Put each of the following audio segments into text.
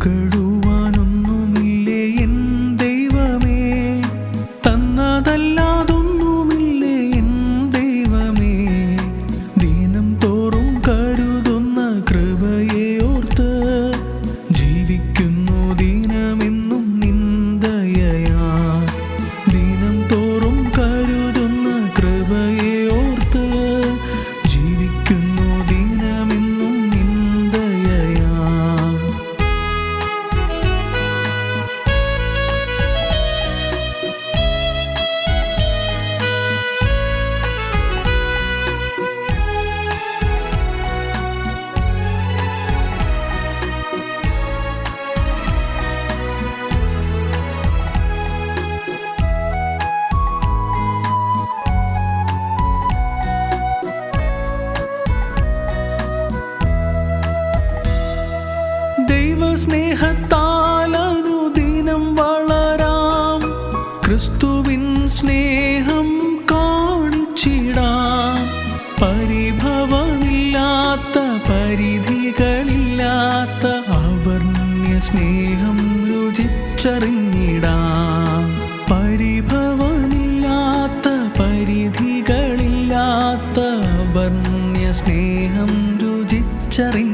可如 ദൈവസ്നേഹത്താൽ അനുദിനം വളരാം. ക്രിസ്തുവിൻ സ്നേഹം കാണിച്ചിടാം. പരിഭവമില്ലാത്ത പരിധികളില്ലാത്ത അവർണ്യ സ്നേഹം രുചിച്ചറിഞ്ഞിടാം. പരിഭവമില്ലാത്ത പരിധികളില്ലാത്ത അവർണ്യ സ്നേഹം രുചിച്ചറിഞ്ഞിടാം.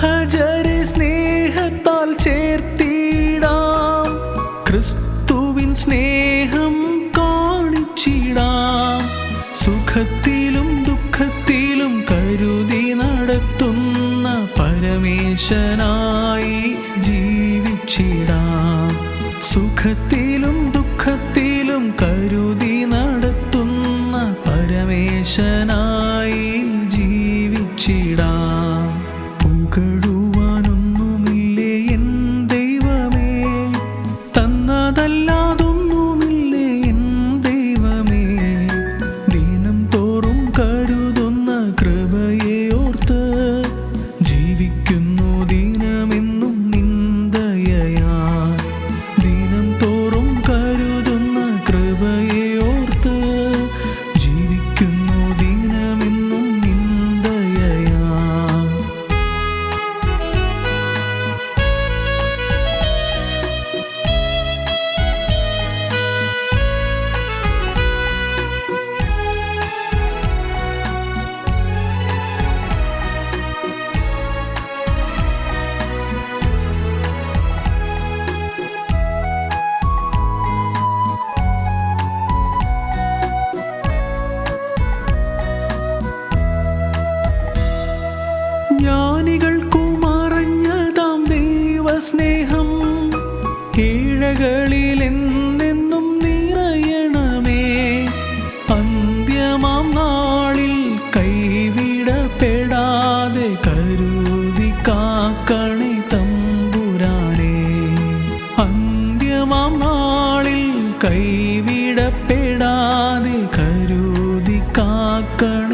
സഹചരെ സ്നേഹത്താൽ ചേർത്തിടാം. ക്രിസ്തുവിൻ സ്നേഹം കാണിച്ചിടാം. സുഖത്തിലും ദുഃഖത്തിലും കരുതി നടത്തുന്ന പരമേശനായി ജീവിച്ചിടാം. സുഖത്തിലും ജ്ഞാനികൾക്കു മറഞ്ഞതാം ദൈവസ്നേഹം. ഏഴകളിൽ എന്നെന്നും നിറയണമേ. അന്ത്യമാം നാളിൽ കൈവിടപ്പെടാതെ കരുതി കാക്കണേ തമ്പുരാനെ. അന്ത്യമാം നാളിൽ കൈവിടപ്പെടാതെ കരുതി കാക്കണേ